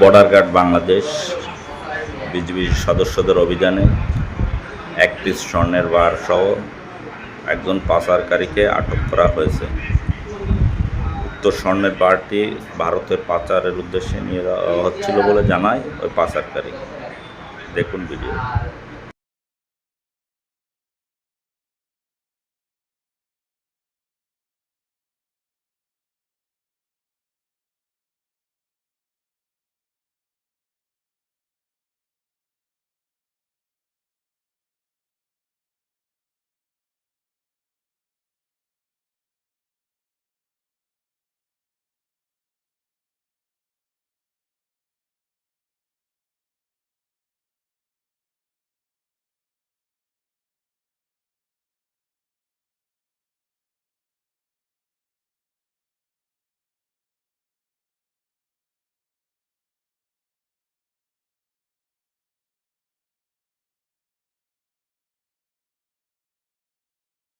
Border guard Bangladesh BGB সদস্যদের অভিযানে একটি স্বর্ণের বার সহ একজন পাচারকারীকে আটক করা হয়েছে। উক্ত স্বর্ণের বারটি ভারতের পাচারের উদ্দেশ্যে নিয়ে যাওয়া হচ্ছিল বলে জানায় ওই পাচারকারী। দেখুন ভিডিও।